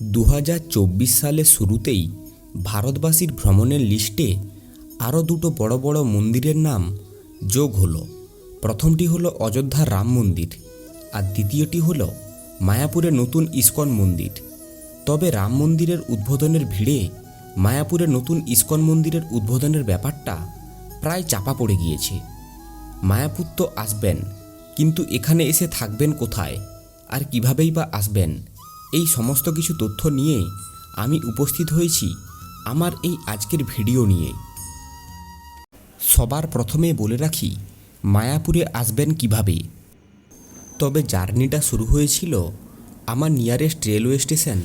দু সালের শুরুতেই ভারতবাসীর ভ্রমণের লিস্টে আরও দুটো বড় বড় মন্দিরের নাম যোগ হলো। প্রথমটি হলো অযোধ্যার রাম মন্দির আর দ্বিতীয়টি হলো মায়াপুরের নতুন ইস্কন মন্দির। তবে রাম মন্দিরের উদ্বোধনের ভিড়ে মায়াপুরের নতুন ইস্কন মন্দিরের উদ্বোধনের ব্যাপারটা প্রায় চাপা পড়ে গিয়েছে। মায়াপুর তো আসবেন, কিন্তু এখানে এসে থাকবেন কোথায়? আর কিভাবেই বা আসবেন? এই সমস্ত কিছু তথ্য নিয়ে আমি উপস্থিত হয়েছি আমার এই আজকের ভিডিও নিয়ে। সবার প্রথমে বলে রাখি, মায়াপুরে আসবেন কীভাবে? তবে জার্নিটা শুরু হয়েছিল আমার nearest railway station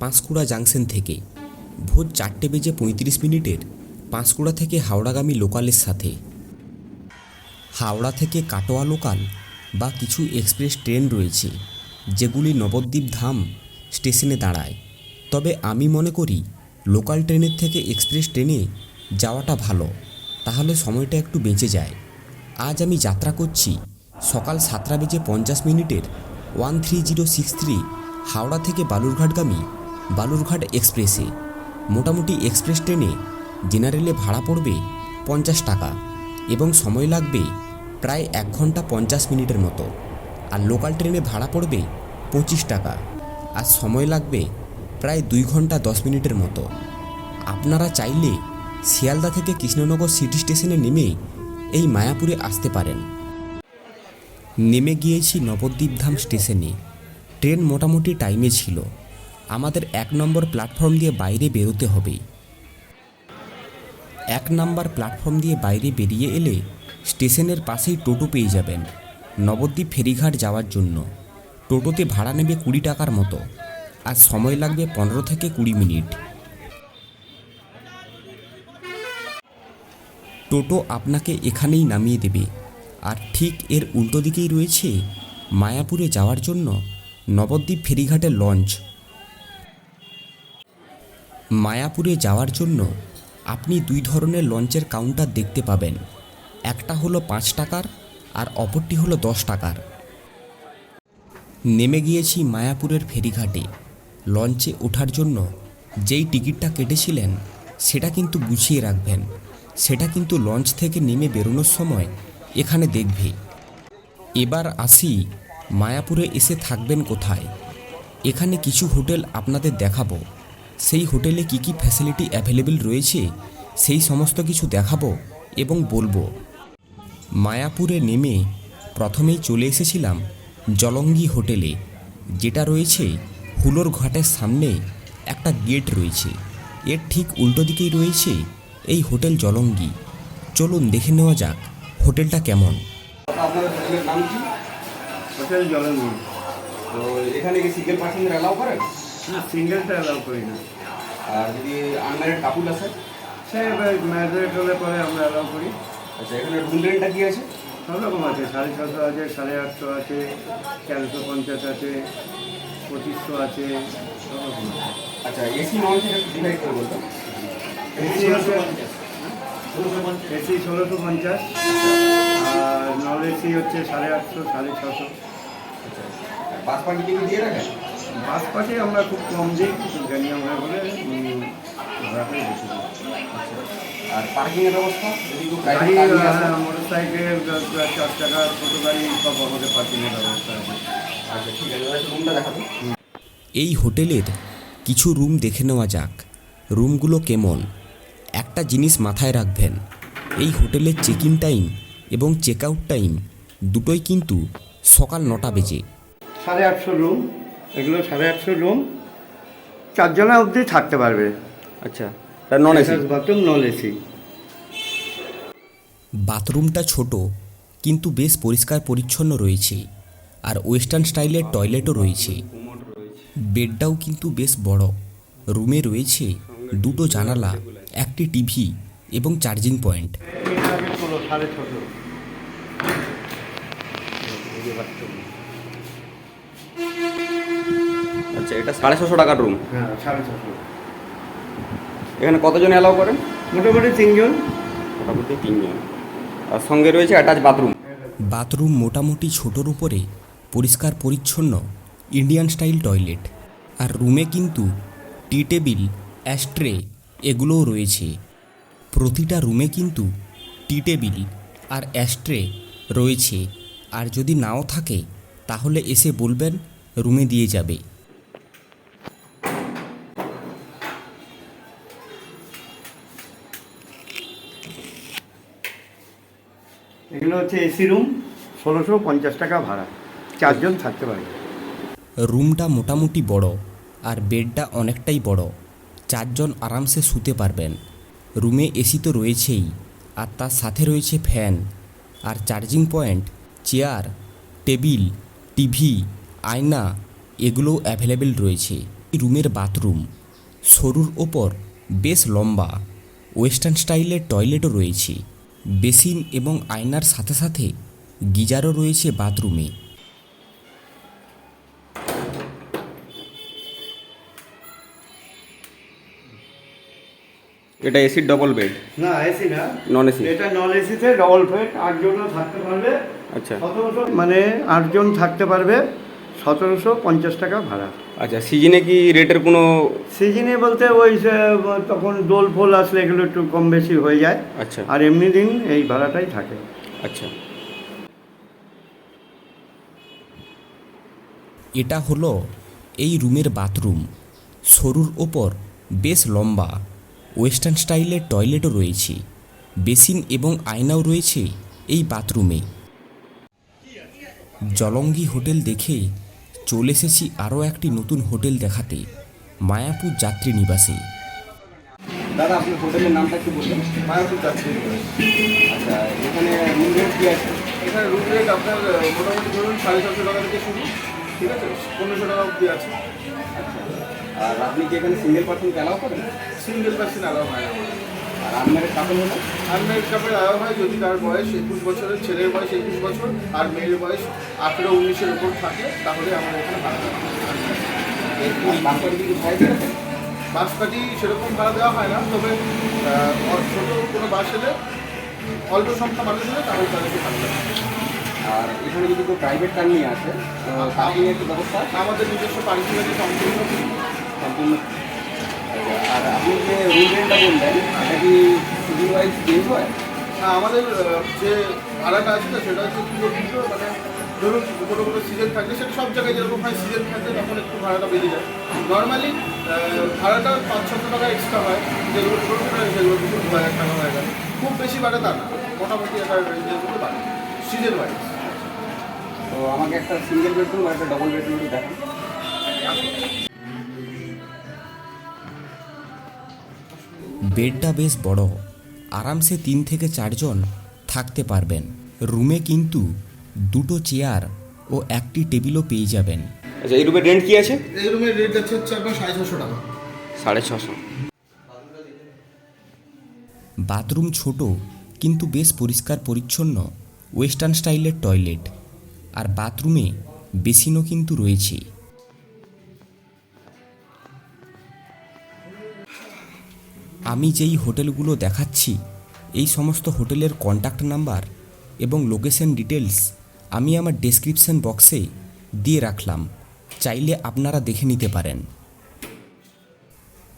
Panskura junction থেকে। ভোর চারটে বেজে পঁয়ত্রিশ মিনিটের পাঁশকুড়া থেকে হাওড়াগামী লোকালের সাথে। হাওড়া থেকে কাটোয়া লোকাল বা কিছু এক্সপ্রেস ট্রেন রয়েছে, যেগুলি নবদ্বীপ ধাম স্টেশনে দাঁড়ায়। তবে আমি মনে করি, লোকাল ট্রেনের থেকে এক্সপ্রেস ট্রেনে যাওয়াটা ভালো। তাহলে সময়টা একটু বেঁচে যায়। আজ আমি যাত্রা করছি সকাল সাতটা বেজে পঞ্চাশ মিনিটের one three zero six three Howrah থেকে বালুরঘাটগামী বালুরঘাট এক্সপ্রেসে। মোটামুটি এক্সপ্রেস ট্রেনে জেনারেলে ভাড়া পড়বে পঞ্চাশ টাকা এবং সময় লাগবে প্রায় এক ঘণ্টা পঞ্চাশ মিনিটের মতো। আর লোকাল ট্রেনে ভাড়া পড়বে পঁচিশ টাকা। আর সময় লাগবে প্রায় দুই ঘণ্টা দশ মিনিটের মতো। আপনারা চাইলে শিয়ালদা থেকে কৃষ্ণনগর সিটি স্টেশনে নেমে এই মায়াপুরে আসতে পারেন। নেমে গিয়েছি নবদ্বীপধাম স্টেশনে। ট্রেন মোটামুটি টাইমে ছিল। আমাদের এক নম্বর প্ল্যাটফর্ম দিয়ে বাইরে বেরোতে হবে। এক নম্বর প্ল্যাটফর্ম দিয়ে বাইরে বেরিয়ে এলে স্টেশনের পাশেই টোটো পেয়ে যাবেন। নবদ্বীপ ফেরিঘাট যাওয়ার জন্য। টোটোতে ভাড়া নেবে কুড়ি টাকার মতো। আর সময় লাগবে পনেরো থেকে কুড়ি মিনিট। টোটো আপনাকে এখানেই নামিয়ে দেবে। আর ঠিক এর উল্টো দিকেই রয়েছে মায়াপুরে যাওয়ার জন্য নবদ্বীপ ফেরিঘাটের লঞ্চ। মায়াপুরে যাওয়ার জন্য আপনি দুই ধরনের লঞ্চের কাউন্টার দেখতে পাবেন। একটা হলো পাঁচ টাকার আর অপরটি হলো দশ টাকার। নেমে গিয়েছি মায়াপুরের ফেরিঘাটে। লঞ্চে ওঠার জন্য যেই টিকিটটা কেটেছিলেন, সেটা কিন্তু গুছিয়ে রাখবেন। সেটা কিন্তু লঞ্চ থেকে নেমে বেরোনোর সময় এখানে দেখবে। এবার আসি, মায়াপুরে এসে থাকবেন কোথায়? এখানে কিছু হোটেল আপনাদের দেখাবো। সেই হোটেলে কি কি ফ্যাসিলিটি অ্যাভেলেবেল রয়েছে, সেই সমস্ত কিছু দেখাবো এবং বলব। মায়াপুরে নেমে প্রথমেই চলে এসেছিলাম জলঙ্গি হোটেলে যেটা রয়েছে হুলোর ঘাটের সামনে একটা গেট রয়েছে। এর ঠিক উল্টো দিকেই রয়েছে এই হোটেল জলঙ্গি। চলুন দেখে নেওয়া যাক হোটেলটা কেমন। নাম কি? হোটেল জলঙ্গি। তো এখানে কি সিঙ্গেল পার্সেন্টের অ্যালাউ করেন না সিঙ্গেলটা অ্যালাউ করি না। আর যদি আনম্যারিড কাপুল আছে? সে এবার ম্যাজরেট হলে পরে আমরা অ্যালাউ করি। আচ্ছা এখানে রুম রেন্টটা কি আছে? সব রকম আছে সাড়ে ছশো আছে সাড়ে আটশো আছে তেরোশো পঞ্চাশ আছে পঁচিশশো আছে সব রকম আছে। আচ্ছা এসি নন এসি ষোলোশো পঞ্চাশ। আর নন এসি হচ্ছে সাড়ে আটশো সাড়ে ছশো। আচ্ছা বাস দিয়ে রাখেন? বাস পাশে আমরা খুব কম দিই গাড়ি আমরা বলে বেশি আর পার্কিংয়ের ব্যবস্থা? যদি গাড়ি? মোটর সাইকেল চার চাকা ছোটো গাড়ি সব আমাদের পার্কিংয়ের ব্যবস্থা আছে। আচ্ছা ঠিক আছে রুমটা দেখাবো। এই হোটেলের কিছু রুম দেখে নেওয়া যাক। রুমগুলো কেমন? একটা জিনিস মাথায় রাখবেন এই হোটেলের চেক ইন টাইম এবং চেক আউট টাইম দুটোই কিন্তু সকাল নটা বেজে। সাড়ে আটশো রুম এগুলো সাড়ে আটশো রুম। চারজনা অবধি থাকতে পারবে। আচ্ছা। Non AC bathroom non AC বাথরুমটা ছোট কিন্তু বেশ পরিষ্কার পরিচ্ছন্ন রয়েছে। আর ওয়েস্টার্ন স্টাইলের টয়লেটও রয়েছে। বেডটাও কিন্তু বেশ বড়। রুমে রয়েছে দুটো জানালা একটি টিভি এবং চার্জিং পয়েন্ট সাড়ে ছশো আচ্ছা এটা সাড়ে ছশো টাকার রুম হ্যাঁ সাড়ে ছশো। এখানে কতজন অ্যালাউ করেন? মোটামুটি তিনজন। মোটামুটি তিনজন। আর সঙ্গে রয়েছে অ্যাটাচ বাথরুম বাথরুম মোটামুটি ছোটোর উপরে পরিষ্কার পরিচ্ছন্ন ইন্ডিয়ান স্টাইল টয়লেট আর রুমে কিন্তু টি টেবিল অ্যাস্ট্রে এগুলোও রয়েছে। প্রতিটা রুমে কিন্তু টি টেবিল আর অ্যাস্ট্রে রয়েছে। আর যদি নাও থাকে তাহলে এসে বলবেন রুমে দিয়ে যাবে। এগুলো হচ্ছে এসি রুম ষোলোশো পঞ্চাশ টাকা ভাড়া। চারজন থাকতে পারবে রুমটা মোটামুটি বড়, আর বেডটা অনেকটাই বড়। চারজন আরামসে শুতে পারবেন। রুমে এসি তো রয়েছেই, আর তার সাথে রয়েছে ফ্যান, আর charging point, chair, table, TV, আয়না, এগুলোও অ্যাভেলেবেল রয়েছে। রুমের বাথরুম, সরুর ওপর বেশ লম্বা। ওয়েস্টার্ন স্টাইলের টয়লেটও রয়েছে। বেসিন এবং আয়নার সাথে সাথে গিজারও রয়েছে বাথরুমে। এটা এসি ডবল বেড না এসি না। Non AC? এটা নন এসিতে ডবল বেড আটজনও থাকতে পারবে। আচ্ছা। মানে আটজন থাকতে পারবে। সতেরোশো পঞ্চাশ টাকা ভাড়া। আচ্ছা সিজনে কি রেটের কোনো সিজনে বলতে ওই তখন দোল ফোল আসলে এগুলো একটু কম বেশি হয়ে যায়। আচ্ছা। আর এমনি দিন এই ভাড়াটাই থাকে। আচ্ছা। এটা হলো এই রুমের বাথরুম। সরুর ওপর বেশ লম্বা। ওয়েস্টার্ন স্টাইলের টয়লেটও রয়েছে। বেসিন এবং আয়নাও রয়েছে এই বাথরুমে। জলঙ্গি হোটেল দেখে চলে এসেছি আরও একটি নতুন হোটেল দেখাতে মায়াপুর যাত্রী নিবাসে। দাদা আপনার হোটেলের নামটা একটু মায়াপুর আচ্ছা এখানে রুম রেট কি আছে? এখানে রুম রেট আপনার মোটামুটি ধরুন সাড়ে টাকা থেকে শুরু ঠিক আছে? পনেরোশো টাকা অবধি আছে। আচ্ছা আর আপনি কি এখানে সিঙ্গেল পার্সন অ্যালাউ করেন? সিঙ্গেল পার্সেন্ট অ্যালাউ হয় না আর আনম্যারেড কাপল হলে আনমেরিড কাপড় অ্যালাউ হয় যদি তার বয়স একুশ বছরের ছেলের বয়স একুশ বছর আর মেয়ের বয়স আঠেরো উনিশের উপর থাকে তাহলে আমাদের এখানে দেওয়া বাস পাটি সেরকম ভাড়া দেওয়া হয় না তবে ছোটো কোনো বাস এলে অল্প সংখ্যা মানুষ হলে তাহলে তাদেরকে দেওয়া আর এখানে যদি কেউ প্রাইভেট কার নিয়ে আসে তো পার্কিং এর কি ব্যবস্থা আমাদের নিজস্ব পার্কিং আছে সম্পূর্ণ সম্পূর্ণ আর আপনি যে রুম রেন্টটা বললেন এটা কি সিজন ওয়াইজ চেঞ্জ হয়? হ্যাঁ আমাদের যে ভাড়াটা আছে সেটা হচ্ছে পুরো কিন্তু মানে ধরুন কোনো কোনো সিজন থাকলে সেটা সব জায়গায় যেরকম হয় সিজন থাকলে তখন একটু ভাড়াটা বেড়ে যায়। নর্মালি ভাড়াটা পাঁচ ছশো টাকা এক্সট্রা হয় যেগুলো ছোটো ছোটো সেগুলো কিন্তু দু হাজার টাকা হয়ে গেল। খুব বেশি বাড়ে তা না মোটামুটি একটা রেঞ্জের মধ্যে বাড়ে সিজন ওয়াইজ তো আমাকে একটা সিঙ্গেল বেডরুম আর একটা ডবল বেডরুম দেখান। বেডটা বেশ বড়। আরামসে তিন থেকে চারজন থাকতে পারবেন। রুমে কিন্তু দুটো চেয়ার ও একটি টেবিলও পেয়ে যাবেন। আচ্ছা এই রুমের রেন্ট কি আছে? এই রুমের রেট আছে হচ্ছে আপনার সাড়ে ছশো টাকা। সাড়ে ছশো। বাথরুম ছোট কিন্তু বেশ পরিষ্কার পরিচ্ছন্ন ওয়েস্টার্ন স্টাইলের টয়লেট। আর বাথরুমে বেসিনও কিন্তু রয়েছে। আমি যেই হোটেলগুলো দেখাচ্ছি, এই সমস্ত হোটেলের কন্ট্যাক্ট নাম্বার এবং লোকেশন ডিটেলস আমি আমার ডেসক্রিপশন বক্সে দিয়ে রাখলাম। চাইলে আপনারা দেখে নিতে পারেন।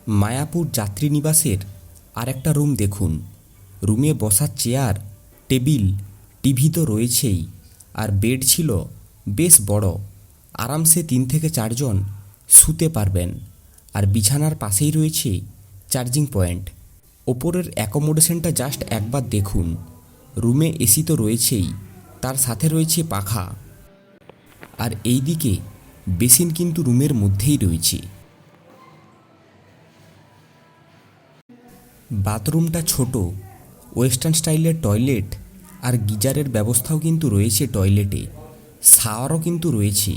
মায়াপুর যাত্রী নিবাসের আরেকটা রুম দেখুন। রুমে বসার চেয়ার, টেবিল টিভি তো রয়েছেই, আর বেড ছিল বেশ বড়। আরামসে তিন থেকে চারজন শুতে পারবেন। আর বিছানার পাশেই রয়েছে চার্জিং পয়েন্ট। ওপরের অ্যাকোমোডেশনটা জাস্ট একবার দেখুন। রুমে এসি তো রয়েছেই, তার সাথে রয়েছে পাখা। আর এই দিকে বেসিন কিন্তু রুমের মধ্যেই রয়েছে। বাথরুমটা ছোট, ওয়েস্টার্ন স্টাইলের টয়লেট আর গিজারের ব্যবস্থাও কিন্তু রয়েছে টয়লেটে। শাওয়ারও কিন্তু রয়েছে।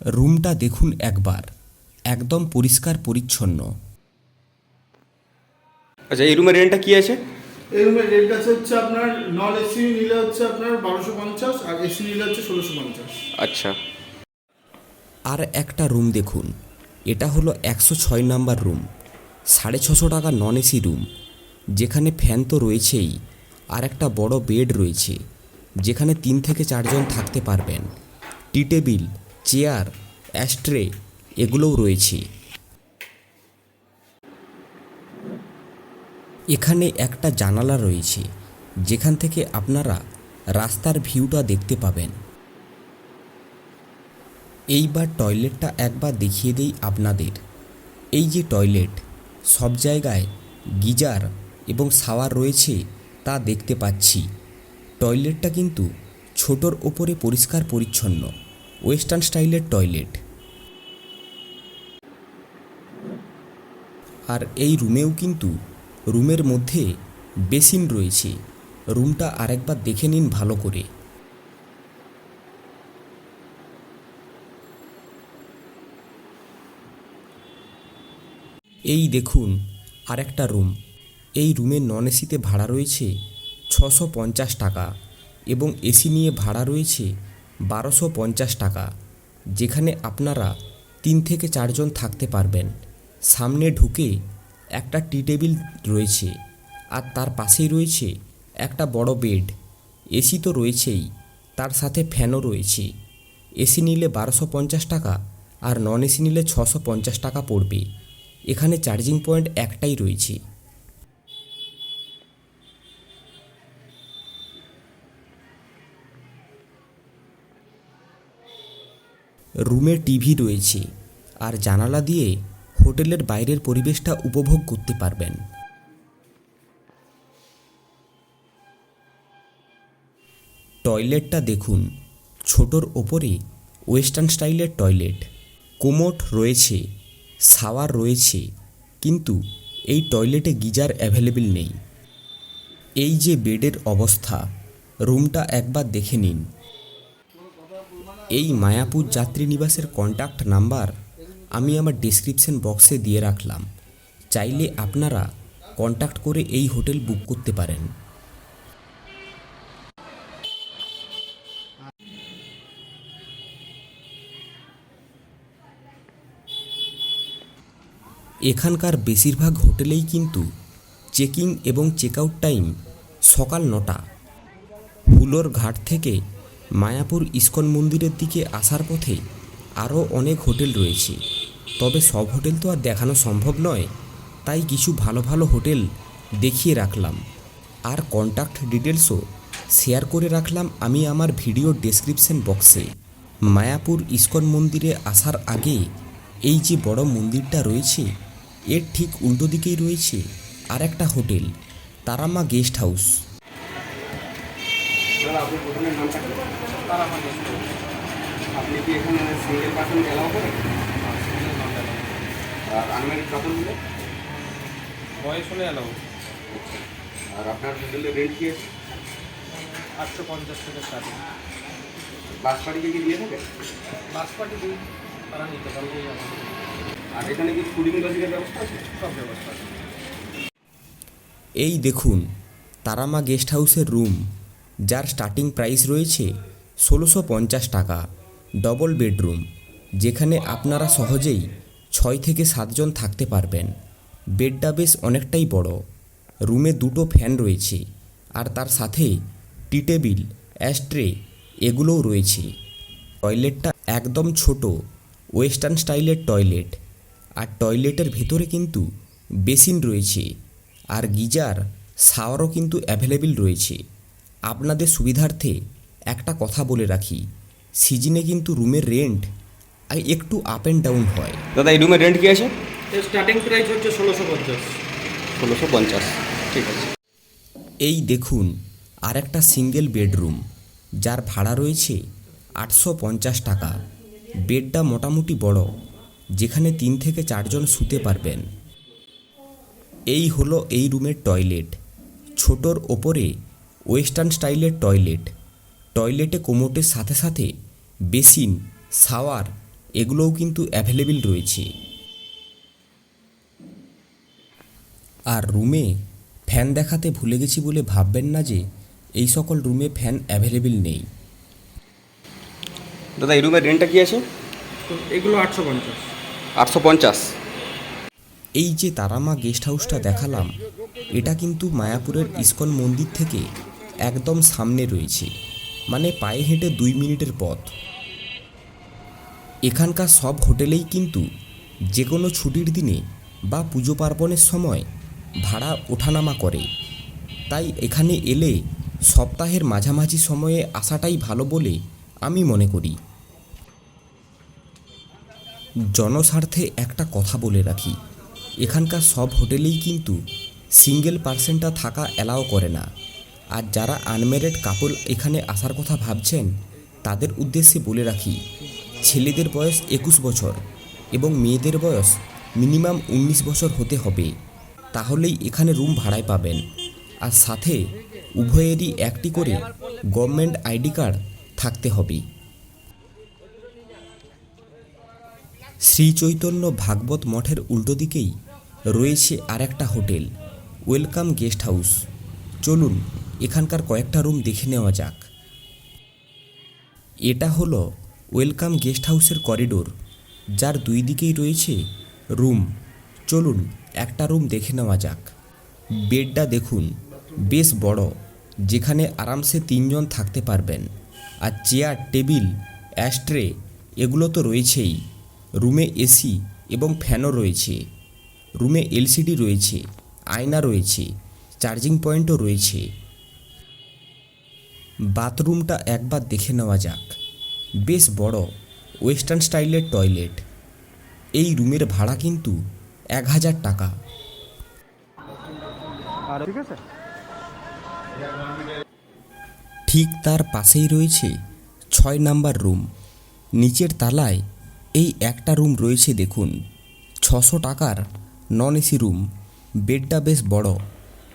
রুমটা দেখুন একবার একদম পরিষ্কার পরিচ্ছন্ন। আচ্ছা এই রুমের রেন্টটা কি আছে? এই রুমের রেট আছে হচ্ছে আপনার নন এসি নিলে হচ্ছে আপনার বারোশো পঞ্চাশ আর এসি নিলে হচ্ছে ষোলোশো পঞ্চাশ। আচ্ছা। আর একটা রুম দেখুন এটা হলো একশো ছয় নাম্বার রুম সাড়ে ছশো টাকা নন এসি রুম যেখানে ফ্যান তো রয়েছেই আর একটা বড় বেড রয়েছে যেখানে তিন থেকে চারজন থাকতে পারবেন। টি টেবিল চেয়ার, অ্যাস্ট্রে এগুলোও রয়েছে। এখানে একটা জানালা রয়েছে, যেখান থেকে আপনারা রাস্তার ভিউটা দেখতে পাবেন। এইবার টয়লেটটা একবার দেখিয়ে দেই আপনাদের। এই যে টয়লেট, সব জায়গায় গিজার এবং শাওয়ার রয়েছে তা দেখতে পাচ্ছি। টয়লেটটা কিন্তু ছোটোর ওপরে পরিষ্কার পরিচ্ছন্ন। ওয়েস্টার্ন স্টাইলের টয়লেট। আর এই রুমেও কিন্তু রুমের মধ্যে বেসিন রয়েছে। রুমটা আরেকবার দেখে নিন ভালো করে। এই দেখুন আরেকটা রুম। এই রুমের নন এসিতে ভাড়া রয়েছে ছশো পঞ্চাশ টাকা এবং এসি নিয়ে ভাড়া রয়েছে বারোশো পঞ্চাশ টাকা, যেখানে আপনারা তিন থেকে চারজন থাকতে পারবেন। সামনে ঢুকে একটা টি টেবিল রয়েছে আর তার পাশেই রয়েছে একটা বড় বেড। এসি তো রয়েছেই, তার সাথে ফ্যানও রয়েছে। এসি নিলে বারোশো পঞ্চাশ টাকা আর নন এসি নিলে ছশো পঞ্চাশ টাকা পড়বে। এখানে চার্জিং পয়েন্ট একটাই রয়েছে। রুমে টিভি রয়েছে আর জানালা দিয়ে হোটেলের বাইরের পরিবেশটা উপভোগ করতে পারবেন। টয়লেটটা দেখুন, ছোটোর ওপরে ওয়েস্টার্ন স্টাইলের টয়লেট। কোমোট রয়েছে শাওয়ার রয়েছে, কিন্তু এই টয়লেটে গিজার অ্যাভেলেবেল নেই। এই যে বেডের অবস্থা, রুমটা একবার দেখে নিন। এই মায়াপুর যাত্রী নিবাসের কন্ট্যাক্ট নাম্বার আমি আমার ডিসক্রিপশন বক্সে দিয়ে রাখলাম। চাইলে আপনারা কন্ট্যাক্ট করে এই হোটেল বুক করতে পারেন। এখানকার বেশিরভাগ হোটেলেই কিন্তু চেকিং এবং চেক আউট টাইম সকাল নটা। হুলোর ঘাট থেকে মায়াপুর ইস্কন মন্দিরের দিকে আসার পথে আরও অনেক হোটেল রয়েছে। তবে সব হোটেল তো আর দেখানো সম্ভব নয়, তাই কিছু ভালো ভালো হোটেল দেখিয়ে রাখলাম। আর কন্ট্যাক্ট ডিটেলসও শেয়ার করে রাখলাম আমি আমার ভিডিও ডেসক্রিপশন বক্সে মায়াপুর ইস্কন মন্দিরে আসার আগে এই যে বড় মন্দিরটা রয়েছে, এর ঠিক উল্টো দিকেই রয়েছে আর একটা হোটেল, তারামা গেস্ট হাউস আপনি নামটা কি আপনি কি এখানে সিঙ্গেল করেন আর আনম্যারিড কাপড় মিলে বয়স হলে আর আপনার হোটেলের রেন্ট কি আছে? আটশো পঞ্চাশ স্টার্টিং বাস পাড়িকে কি দিয়ে থাকে? বাস পার্টি দিই তারা নিতে পারলেই আর এখানে কি ফুডিং লজিকের ব্যবস্থা আছে? সব ব্যবস্থা আছে। এই দেখুন তারামা গেস্ট হাউসের রুম যার স্টার্টিং প্রাইস রয়েছে ষোলোশো পঞ্চাশ টাকা ডবল বেডরুম যেখানে আপনারা সহজেই ছয় থেকে সাতজন থাকতে পারবেন। বেডটা বেশ অনেকটাই বড়। রুমে দুটো ফ্যান রয়েছে আর তার সাথে টি টেবিল অ্যাস্ট্রে এগুলোও রয়েছে। টয়লেটটা একদম ছোট ওয়েস্টার্ন স্টাইলের টয়লেট আর টয়লেটের ভেতরে কিন্তু বেসিন রয়েছে আর গিজার শাওয়ারও কিন্তু অ্যাভেলেবেল রয়েছে। আপনাদের সুবিধার্থে একটা কথা বলে রাখি। সিজনে কিন্তু রুমের রেন্ট একটু আপ অ্যান্ড ডাউন হয়। দাদা এই রুমের রেন্ট কি আছে? স্টার্টিং প্রাইস হচ্ছে ষোলোশো পঞ্চাশ। ষোলোশো পঞ্চাশ ঠিক আছে। এই দেখুন আর একটা সিঙ্গেল বেডরুম যার ভাড়া রয়েছে আটশো পঞ্চাশ টাকা। বেডটা মোটামুটি বড় যেখানে তিন থেকে চারজন শুতে পারবেন। এই হলো এই রুমের টয়লেট ছোটোর ওপরে ওয়েস্টার্ন স্টাইলের টয়লেট। টয়লেটে কোমোটের সাথে সাথে বেসিন শাওয়ার এগুলোও কিন্তু অ্যাভেলেবেল রয়েছে। আর রুমে ফ্যান দেখাতে ভুলে গেছি বলে ভাববেন না যে এই সকল রুমে ফ্যান অ্যাভেলেবেল নেই। দাদা এই রুমের রেন্টটা কি আছে? এগুলো আটশো পঞ্চাশ। আটশো পঞ্চাশ। এই যে তারামা গেস্ট হাউসটা দেখালাম এটা কিন্তু মায়াপুরের ইস্কন মন্দির থেকে একদম সামনে রয়েছে মানে পায়ে হেঁটে দুই মিনিটের পথ। এখানকার সব হোটেলেই কিন্তু যে কোনো ছুটির দিনে বা পুজো পার্বণের সময় ভাড়া ওঠানামা করে। তাই এখানে এলে সপ্তাহের মাঝামাঝি সময়ে আসাটাই ভালো বলে আমি মনে করি। জনস্বার্থে একটা কথা বলে রাখি, এখানকার সব হোটেলেই কিন্তু সিঙ্গেল পার্সেন্টটা থাকা অ্যালাও করে না। আর যারা আনম্যারিড কাপল এখানে আসার কথা ভাবছেন, তাদের উদ্দেশ্যে বলে রাখি, ছেলেদের বয়স একুশ বছর এবং মেয়েদের বয়স মিনিমাম উনিশ বছর হতে হবে। তাহলেই এখানে রুম ভাড়ায় পাবেন। আর সাথে উভয়েরই একটি করে গভর্নমেন্ট আইডি কার্ড থাকতে হবে। শ্রী চৈতন্য ভাগবত মঠের উল্টো দিকেই রয়েছে আরেকটা হোটেল ওয়েলকাম গেস্ট হাউস চলুন এখানকার কয়েকটা রুম দেখে নেওয়া যাক। এটা হলো ওয়েলকাম গেস্ট হাউসের করিডোর, যার দুই দিকেই রয়েছে রুম। চলুন, একটা রুম দেখে নেওয়া যাক। বেডটা দেখুন, বেশ বড়, যেখানে আরামসে তিনজন থাকতে পারবেন। আর চেয়ার, টেবিল অ্যাস্ট্রে এগুলো তো রয়েছেই। রুমে এসি এবং ফ্যানও রয়েছে। রুমে এলসিডি রয়েছে, আয়না রয়েছে, চার্জিং পয়েন্টও রয়েছে। বাথরুমটা একবার দেখে নেওয়া যাক। বেশ বড় ওয়েস্টার্ন স্টাইলের টয়লেট। এই রুমের ভাড়া কিন্তু এক হাজার টাকা। ঠিক আছে। ঠিক তার পাশেই রয়েছে ছয় নাম্বার রুম। নিচের তালায় এই একটা রুম রয়েছে দেখুন। ছশো টাকার নন এসি রুম। বেডটা বেশ বড়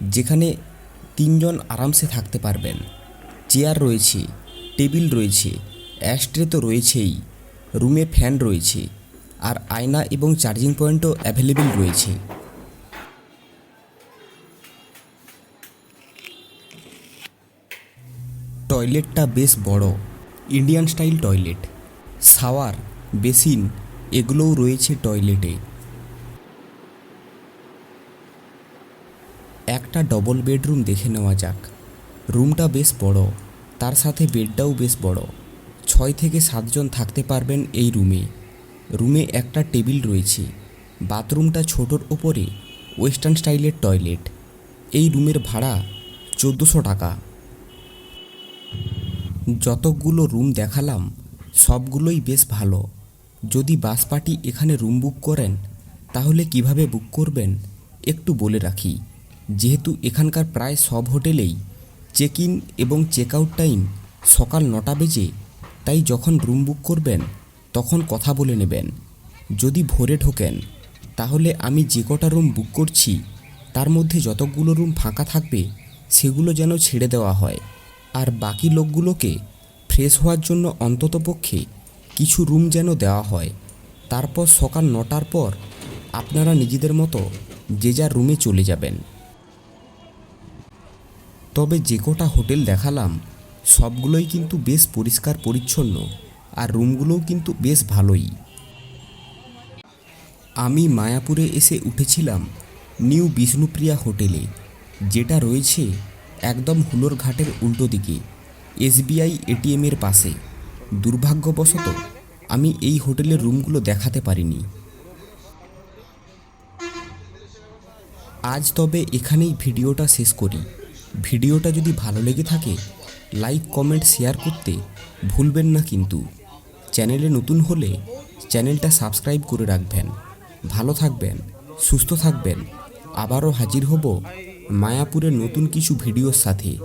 যেখানে তিনজন আরামসে থাকতে পারবেন। চেয়ার রয়েছে, টেবিল রয়েছে অ্যাস্ট্রে তো রয়েছেই, রুমে ফ্যান রয়েছে, আর আয়না এবং চার্জিং পয়েন্টও অ্যাভেলেবেল রয়েছে। টয়লেটটা বেশ বড়, Indian style toilet shower basin, এগুলোও রয়েছে টয়লেটে। একটা ডবল বেডরুম দেখে নেওয়া যাক, রুমটা বেশ বড়। তার সাথে বেডটাও বেশ বড়। ছয় থেকে সাতজন থাকতে পারবেন এই রুমে। রুমে একটা টেবিল রয়েছে। বাথরুমটা ছোটোর ওপরে, ওয়েস্টার্ন স্টাইলের টয়লেট। এই রুমের ভাড়া চোদ্দোশো টাকা। যতগুলো রুম দেখালাম, সবগুলোই বেশ ভালো। যদি বাস পার্টি এখানে রুম বুক করেন, তাহলে কীভাবে বুক করবেন, একটু বলে রাখি। যেহেতু এখানকার প্রায় সব হোটেলেই চেক ইন এবং চেক আউট টাইম সকাল নটা বেজে, তাই যখন রুম বুক করবেন, তখন কথা বলে নেবেন। যদি ভোরে ঢোকেন, তাহলে আমি যে কটা রুম বুক করছি, তার মধ্যে যতগুলো রুম ফাঁকা থাকবে, সেগুলো যেন ছেড়ে দেওয়া হয়। আর বাকি লোকগুলোকে ফ্রেশ হওয়ার জন্য অন্ততপক্ষে কিছু রুম যেন দেওয়া হয়। তারপর সকাল নটার পর আপনারা নিজেদের মতো যে যার রুমে চলে যাবেন। তবে যে কটা হোটেল দেখালাম, সবগুলোই কিন্তু বেশ পরিষ্কার পরিচ্ছন্ন আর রুমগুলোও কিন্তু বেশ ভালোই। আমি মায়াপুরে এসে উঠেছিলাম নিউ বিষ্ণুপ্রিয়া হোটেলে, যেটা রয়েছে একদম হুলোর ঘাটের উল্টো দিকে, এসবিআই এটিএমের পাশে। দুর্ভাগ্যবশত, আমি এই হোটেলের রুমগুলো দেখাতে পারিনি। আজ তবে এখানেই ভিডিওটা শেষ করি। ভিডিওটা যদি ভালো লেগে থাকে লাইক কমেন্ট শেয়ার করতে ভুলবেন না কিন্তু। চ্যানেলে নতুন হলে চ্যানেলটা সাবস্ক্রাইব করে রাখবেন। ভালো থাকবেন, সুস্থ থাকবেন। আবারও হাজির হব মায়াপুরের নতুন কিছু ভিডিওর সাথে।